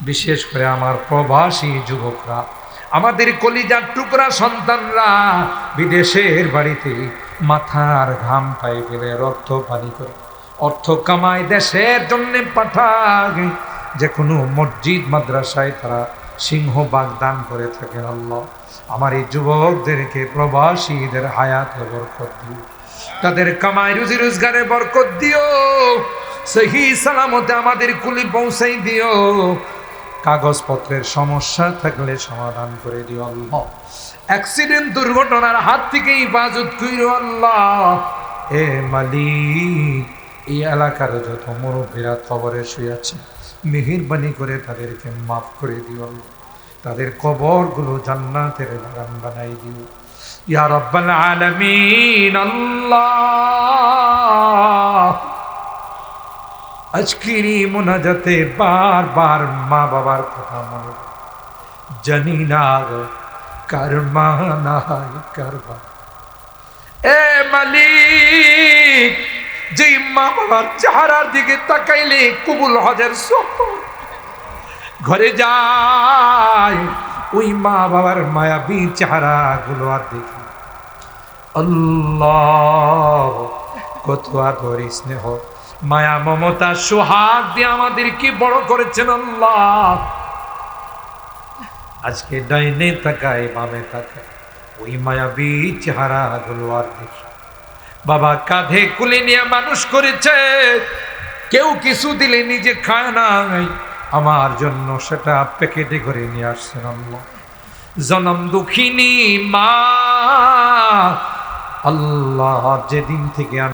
বিশেষ করে আমার প্রবাসী যুবকরা, আমাদের কলিজার টুকরা সন্তানরা বিদেশের বাড়িতে মাথার ঘাম পাই ফেলে অর্থ পানি করে অর্থ কামায় দেশের জন্য পাঠায়। যে কোনো মসজিদ, মাদ্রাসায় তারা সিংহ বাগদান করে থাকেন আল্লাহ। আমার এই যুবকদেরকে, প্রবাসীদের হায়াত বরকত দিও। তাদের কামাই রুজি রোজগারে বরকত দিও। সহি সালামতে আমাদের কুলি পৌঁছাই দিও। কাগজপত্রের সমস্যা থাকলে সমাধান করে দিও আল্লাহ। অ্যাক্সিডেন্ট দুর্ঘটনার হাত থেকে হেফাজত কইরো আল্লাহ। এ মালিক, এই এলাকার যত মুরব্বীরা কবরে শুয়েছে মেহেরবানি করে তাদেরকে মাফ করে দিও আল্লাহ। তাদের কবরগুলো জান্নাতের বাগান বানাই দিও। ইয়া রব্বাল আলামিন, আল্লাহ। আজকের এই মোনাজাতে বারবার মা বাবার কথা মনে। জানি না কার মা নাই, কার। এ মালিক যে মা বাবার চেহারার দিকে তাকাইলে কবুল হজের সফর ঘরে যায় ওই মা বাবার মায়াবী চেহারা গুলো আর দেখি আল্লাহ, কত আদর স্নেহ মায়া মমতা সোহাগ দিয়ে আমাদের কি বড় করেছেন আল্লাহ। আজকে ডাইনে তাকায়, বামে তাকায়। ওই মায়াবী চেহারা গুলো আর দেখি। বাবা কাঁধে কুলে নিয়ে মানুষ করেছে। কেউ কিছু দিলে নিজে খায় নাই। আমার জন্য সেটা প্যাকেটে করে নিয়ে আসছেন আল্লাহ। জনম দুঃখিনী মা। আল্লাহ যেদিন থেকে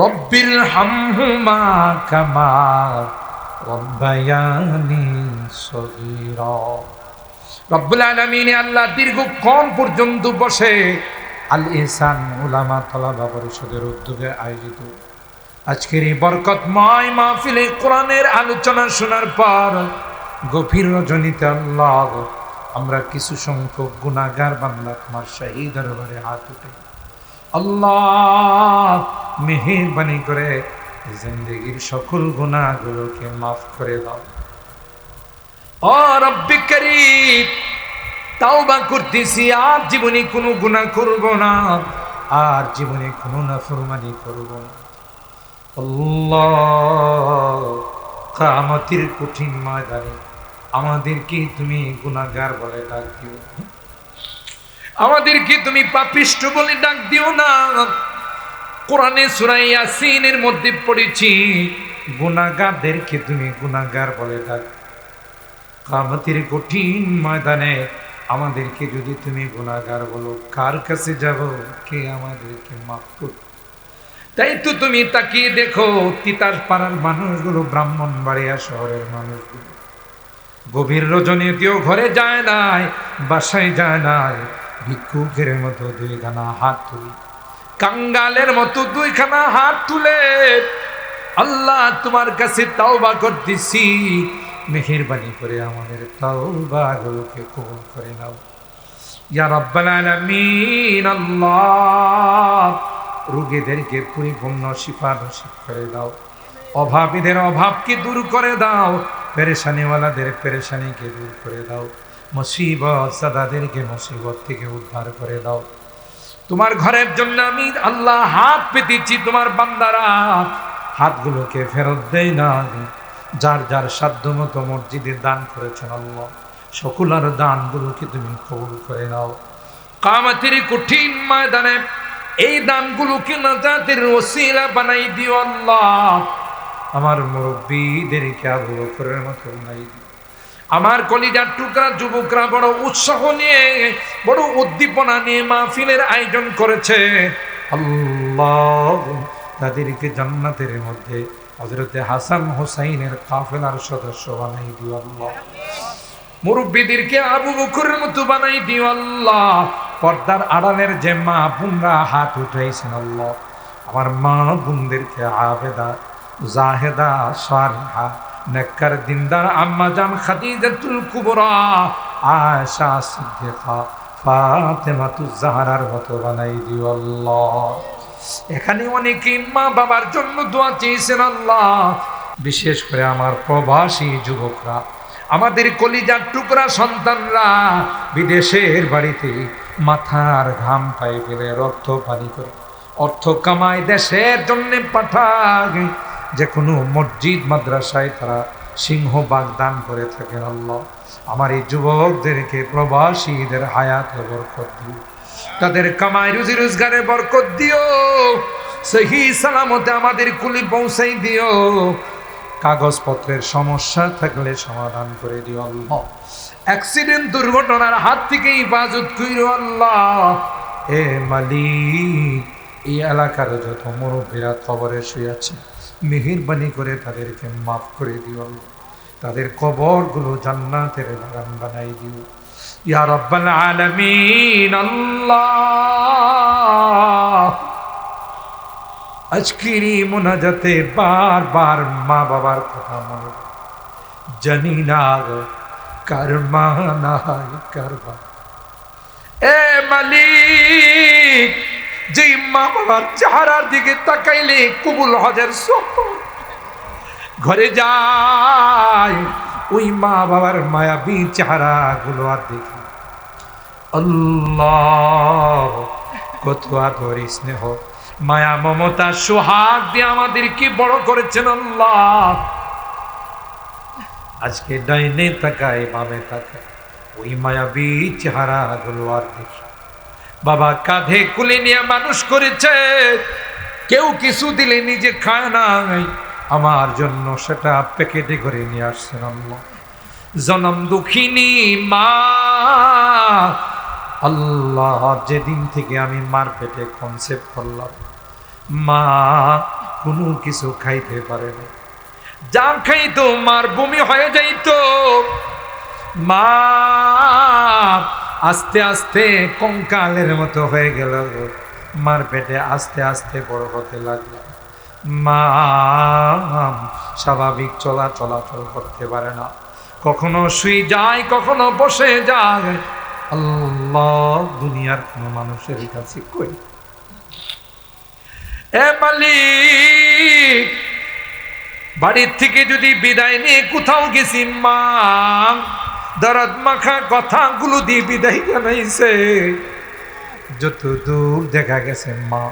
রব্বির হামহুমা কামা রব্বায়ানি সগীরা। রব্বুল আলামিন আল্লাহ দীর্ঘক্ষণ পর্যন্ত বসে আল ইহসান উলামা তলাবা পরিষদের উদ্যোগে আয়োজিত। আজকের এই বরকতময় মাহফিলে কোরআনের আলোচনা শোনার পর গভীর রজনীতে আল্লাহ আমরা কিছু সংখ্যক গুণাগার বান্দা তোমার শাহী দরবারে হাত উঠে। আল্লাহ মেহেরবানি করে জিন্দগির সকল গুণাগুলোকে মাফ করে দাও। ও রব্বি করিম, তাওবা করতেছি, আর জীবনে কোনো গুনাহ করব না, আর জীবনে কোনো নাফরমানি করব না। আল্লাহ কামতির কঠিন ময়দানে আমাদেরকে তুমি গুনাহগার বলে ডাক দিও। আমাদেরকে তুমি পাপিষ্ট বলে ডাক দিও না? কোরআনে সূরা ইয়াসিনের মধ্যে পড়েছি, গুনাহগারদেরকে তুমি গুনাহগার বলে ডাক। কামতির কঠিন ময়দানে আমাদেরকে যদি তুমি গুণাগার বলো, কার কাছে যাব? কে আমাদেরকে মাফ করবে? তাই তো তুমি তাকিয়ে দেখো, তিতাস পাড়ার মানুষগুলো ব্রাহ্মণ বাড়িয়া শহরের মানুষগুলো। গভীর রজনীতিও ঘরে যায় নাই, বাসায় যায় নাই ভিক্ষুকের মতো দুইখানা হাত তুলি। কাঙ্গালের মতো দুইখানা হাত তুলে, আল্লাহ তোমার কাছে তাওবা করতেছি। মেহেরবানি করে আমাদের তাওবাগুলোকে কবুল করে নাও। ইয়া রাব্বাল আলামিন, আল্লাহ, রোগীদেরকে পরিপূর্ণ শিফা নসিব করে দাও। অভাবীদের অভাবকে দূর করে দাও। পেরেশানিওয়ালাদের পেরেশানিকে দূর করে দাও। মুসিবত সাদাদেরকে মুসিবত থেকে উদ্ধার করে দাও। তোমার ঘরের জন্য আমি আল্লাহ হাত পেতেছি, তোমার বান্দারা হাতগুলোকে ফেরত দেয় না। যার যার সাধ্য মতো মসজিদে দান করেছেন আল্লাহ, সকলার দানগুলোকে তুমি কবুল করে নাও। কামাতের কঠিন ময়দানে এই দানগুলোকে নাজাতের ওসিলা বানাই দিও আল্লাহ। আমার মুরব্বীদেরকে আবু বকরের মতো বানাই দিও। আমার কলিজার টুকরা যুবকরা বড় উৎসাহ নিয়ে, বড় উদ্দীপনা নিয়ে মাহফিলের আয়োজন করেছে। আল্লাহ তাদেরকে জান্নাতের মধ্যে হজরতে হাসান হোসাইনের কাফেলার সদস্য বানাই দিও আল্লাহ। মুরব্বীদেরকে আবু বকরের মতো বানাই দিও আল্লাহ। পর্দার আড়ালের যে মা বোনরা হাত উঠাইছেন আল্লাহ। আমার মা বোনদেরকে আবেদা, জাহেদা, সারিহা নেককার দিনদার আম্মা জান খাদিজাতুল কুবরা, আয়েশা সিদ্দিকা ফাতেমাতু জাহরার মতো বানাই দিও আল্লাহ। এখানে অনেকে মা বাবার জন্য দোয়া চেয়েছেন আল্লাহ। বিশেষ করে আমার প্রবাসী যুবকরা, আমাদের কলিজার টুকরা সন্তানরা, বিদেশের বাড়িতে মাথার ঘাম পাই ফেলে রক্ত পানি করে অর্থ কামায় দেশের জন্য পাঠায়। যে কোনো মসজিদ, মাদ্রাসায় তারা সিংহ বাগদান করে থাকেন, আল্লাহ। আমার এই যুবকদেরকে, প্রবাসীদের হায়াত বরকত দিও তাদের কামাই, রুজি রোজগারে বরকত দিও। সেই সালামতে আমাদের কুলি পৌঁছাই দিও। কাগজপত্রের সমস্যা থাকলে সমাধান করে দিও, আল্লাহ। অ্যাক্সিডেন্ট, দুর্ঘটনার হাত থেকে হেফাজত কইরো, আল্লাহ। এ মালিক, এই এলাকার যত মুরব্বীরা কবরে শুয়েছে মেহেরবানি করে তাদেরকে মাফ করে দিও তাদের কবরগুলো জান্নাতের বাগান বানাই দিও ইয়া রব্বাল আলামিন, আল্লাহ আজকের এই মোনাজাতে বারবার মা বাবার কথা মনে। জানি না কার মা নাই, কার। এ মালিক যে মা বাবার চেহারার দিকে তাকাইলে কবুল হজের সফর। ঘরে যায়, ওই মা বাবার মায়াবী চেহারা গুলো আর দেখি। আল্লাহ, কত আদর স্নেহ। মায়া, মমতা, সোহাগ দিয়ে আমাদেরকে বড় করেছেন আল্লাহ। আজকে ডাইনে তাকায়, বামে তাকায়, ওই মায়াবী চেহারা গুলো আর দেখি। বাবা কাঁধে কুলে নিয়ে মানুষ করেছে। কেউ কিছু দিলে নিজে খায় নাই। আমার জন্য সেটা প্যাকেটে করে নিয়ে আসছেন আল্লাহ। জনম দুঃখিনী মা। আল্লাহ যেদিন থেকে আমি মার পেটে কনসেপ্ট করলাম, মা কোনো কিছু খাইতে পারে না। যা খাইতো, মার বমি হয়ে যাইতো। মা আস্তে আস্তে কঙ্কালের মতো হয়ে গেল মার পেটে আস্তে আস্তে বড় হতে লাগল। মা, স্বাভাবিক চলা চলাচল করতে পারে না। কখনো শুই যায়, কখনো বসে যায়। আল্লাহ, দুনিয়ার কোনো মানুষের কাছে কই? এ মালিক, বাড়ির থেকে যদি বিদায় নিয়ে কোথাও গেছি, মা দরদ মাখা কথাগুলো দিয়ে বিদায় জানাইছে। যত দূর দেখা গেছে মা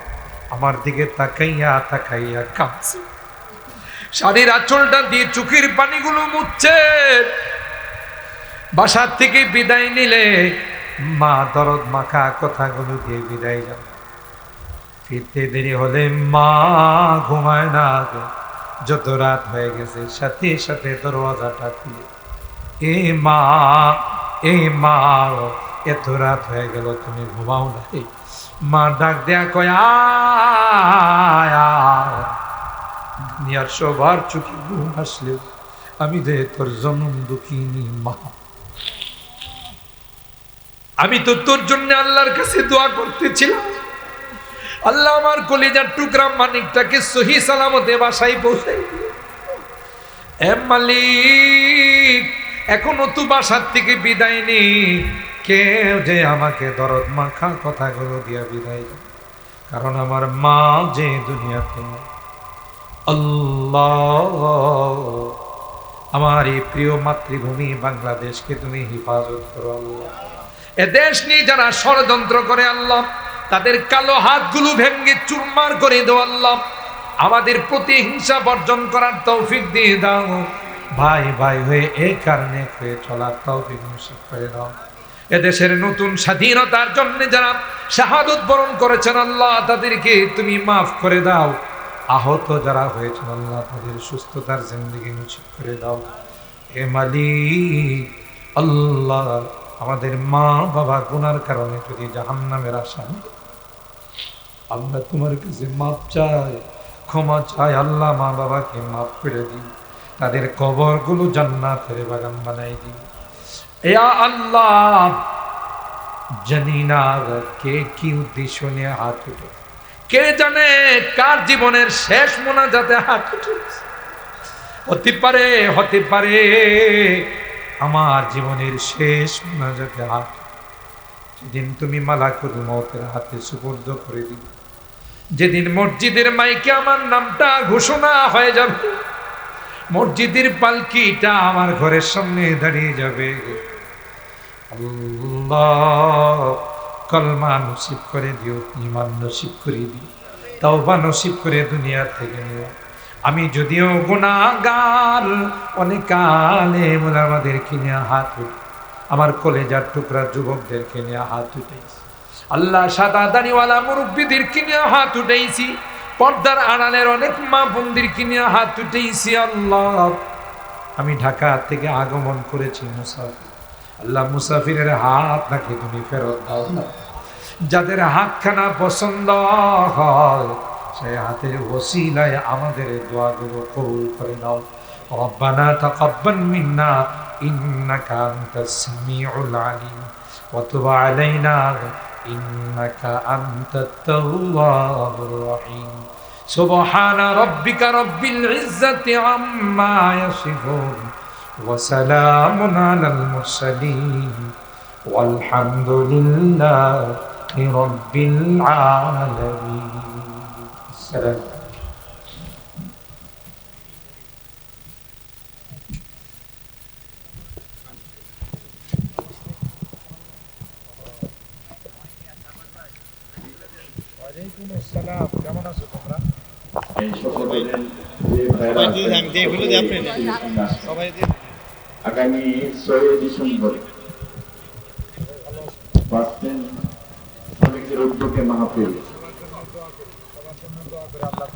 আমার দিকে তাকাইয়া তাকাইয়া কাঁদছে। শাড়ির আঁচলটা দিয়ে চুকির পানিগুলো মুচ্ছে বাসার থেকে বিদায় নিলে মা দরদ মাখা কথাগুলো দিয়ে বিদায় যাবে ফিরতে দেরি হলে মা ঘুমায় না যত রাত হয়ে গেছে, সাথে সাথে দরওয়াজাটা খুলে এ মা এ মা এত রাত হয়ে গেল, তুমি ঘুমাও নাই মা ডাক দেয়া কয়। দুনিয়ার সবার চোখে ঘুম আসলেও আমি দে তোর জনম দুঃখিনী মা আমি তো তোর জন্য আল্লাহর কাছে দোয়া করতেছিলাম আল্লাহ আমার কলিজার টুকরা মানিকটাকে সহি সালামতে বাসায় পৌঁছাই। এ মালিক এখনও তো বাসার থেকে বিদায় নেই। কেউ যে আমাকে দরদ মাখা কথাগুলো দিয়া বিদায় দেয়। কারণ আমার মা যে দুনিয়াতে। আল্লাহ। আমার এই প্রিয় মাতৃভূমি বাংলাদেশকে তুমি হেফাজত করো, আল্লাহ। এ দেশ নিয়ে যারা ষড়যন্ত্র করে, আল্লাহ, তাদের কালো হাতগুলো ভেঙ্গে চুরমার করে দাও, আল্লাহ। আমাদের প্রতি হিংসা বর্জন করার তৌফিক দিয়ে দাও। ভাই ভাই হয়ে এই কারণে হয়ে চলার তৌফিক নসিব করে দাও। এদেশের নতুন স্বাধীনতার জন্য যারা শাহাদত বরণ করেছেন, আল্লাহ তাদেরকে তুমি মাফ করে দাও। আহত যারা হয়েছেন, আল্লাহ তাদের সুস্থতার জিন্দগি নসিব করে দাও। হে মালিক, আল্লাহ আমাদের মা বাবা গুনার কারণে যদি জাহান্নামের আশা আমরা তোমার কাছে মাপ চাই ক্ষমা চায়, আল্লাহ মা বাবাকে মাফ করে দিই তাদের কবরগুলো জান্নাতের বাগান বানাই দিই। ইয়া আল্লাহ! জানি না কে কি উদ্দেশ্য নিয়ে হাত উঠে। কে জানে কার জীবনের শেষ মোনাজাতে হাত উঠেছে হতে পারে হতে পারে আমার জীবনের শেষ মোনাজাতে হাত যেদিন তুমি মালা মালাকুল মতের হাতে সুপর্দ করে দিবে যেদিন মসজিদের মাইকে আমার নামটা ঘোষণা হয়ে যাবে। মসজিদের পালকিটা আমার ঘরের সামনে দাঁড়িয়ে যাবে। কলমা নসিব করে দিও ইমান নসিব করে দিও, তাওবা নসিব করে দুনিয়া থেকে নিও। আমি যদিও গুণাগার অনেক কালে আমাদেরকে নিয়ে হাত আমার কলেজার টুকরা যুবকদেরকে নিয়ে হাত উঠেছি আল্লাহ সাদা দাড়িওয়ালা মুরব্বীদেরকে নিয়ে হাত উঠেছি পর্দার আড়ালের অনেক মা বোনদেরকে নিয়ে হাত উঠেছি আল্লাহ আমি ঢাকা থেকে আগমন করেছি মুসাফির আল্লাহ মুসাফিরের হাত নাকি তুমি ফেরত দাও না যাদের হাতখানা পছন্দ হয় সেই হাতের ওসিলায় আমাদের দোয়াগুলো কবুল করে নাও ربنا تقبل منا إنك أنت السميع العليم وتب علينا إنك أنت التواب الرحيم. سبحان ربك رب العزة عما يصفون وسلام على المرسلين والحمد لله رب العالمين. السلام. নেন। আছো তোমরা আগামী ছয় ডিসেম্বর বাসস্ট্যান্ড শ্রমিকদের উদ্যোগে মাহফিল সবার জন্য দোয়া করি আল্লাহ